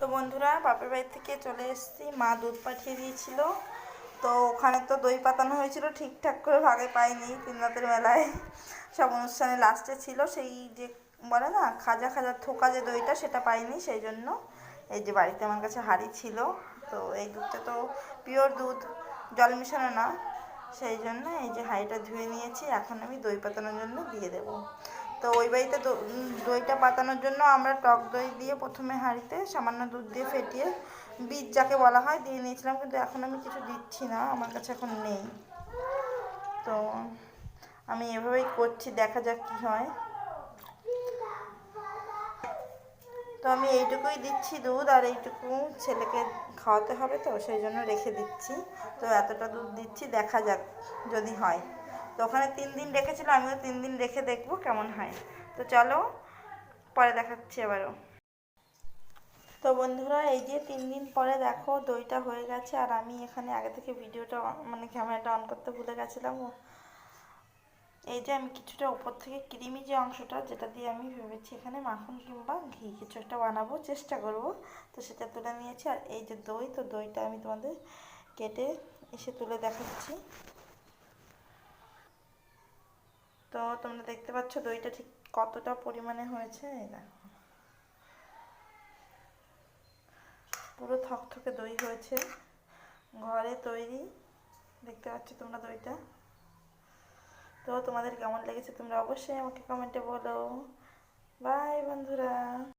তো বন্ধুরা, বাপের বাড়ি থেকে চলে এসেছি। মা দুধ পাঠিয়ে দিয়েছিল। তো ওখানে তো দই পাতানো হয়েছিল, ঠিকঠাক করে ভাগে পাইনি তিন রাতের মেলায় সব অনুষ্ঠানে লাস্টে ছিল। সেই যে বলে না, খাজা খাজা থোকা যে দইটা, সেটা পাইনি সেই জন্য। এই যে বাড়িতে আমার কাছে হাঁড়ি ছিল। তো এই দুধটা তো পিওর দুধ, জল মেশানো না। সেই জন্য এই যে হাঁড়িটা ধুয়ে নিয়েছি। এখন আমি দই পাতানোর জন্য দিয়ে দেবো। তো ওই বাড়িতে দইটা পাতানোর জন্য আমরা টক দই দিয়ে প্রথমে হাঁড়িতে সামান্য দুধ দিয়ে ফেটিয়ে বীজ যাকে বলা হয় দিয়ে নিয়েছিলাম, কিন্তু এখন আমি কিছু দিচ্ছি না, আমার কাছে এখন নেই। তো আমি এভাবেই করছি, দেখা যাক কী হয়। তো আমি এইটুকুই দিচ্ছি দুধ, আর এইটুকু ছেলেকে খাওয়াতে হবে তো, সেই জন্য রেখে দিচ্ছি। তো এতটা দুধ দিচ্ছি, দেখা যাক যদি হয়। তো ওখানে তিন দিন রেখেছিল, আমিও তিন দিন রেখে দেখব কেমন হয়। তো চলো, পরে দেখাচ্ছি এবারও তো বন্ধুরা, এই যে তিন দিন পরে দেখো, দইটা হয়ে গেছে, আর আমি এখানে আগে থেকে ভিডিওটা মানে ক্যামেরাটা অন করতে ভুলে গেছিলাম। এই যে আমি কিছুটা উপর থেকে ক্রিমি যে অংশটা, যেটা দিয়ে আমি ভেবেছি এখানে মাখন কিংবা ঘি কিছু একটা বানাবো, চেষ্টা করব। তো সেটা তুলে নিয়েছি, আর এই যে দই, তো দইটা আমি তোমাদের কেটে এসে তুলে দেখাচ্ছি। তো তোমরা দেখতে পাচ্ছ দইটা ঠিক কতটা পরিমাণে হয়েছে? দেখো। পুরো থকথকে দই হয়েছে। ঘরে তৈরি। দেখতে পাচ্ছ তোমরা দইটা? তো তোমাদের কেমন লেগেছে তোমরা অবশ্যই আমাকে কমেন্টে বলো। বাই বন্ধুরা।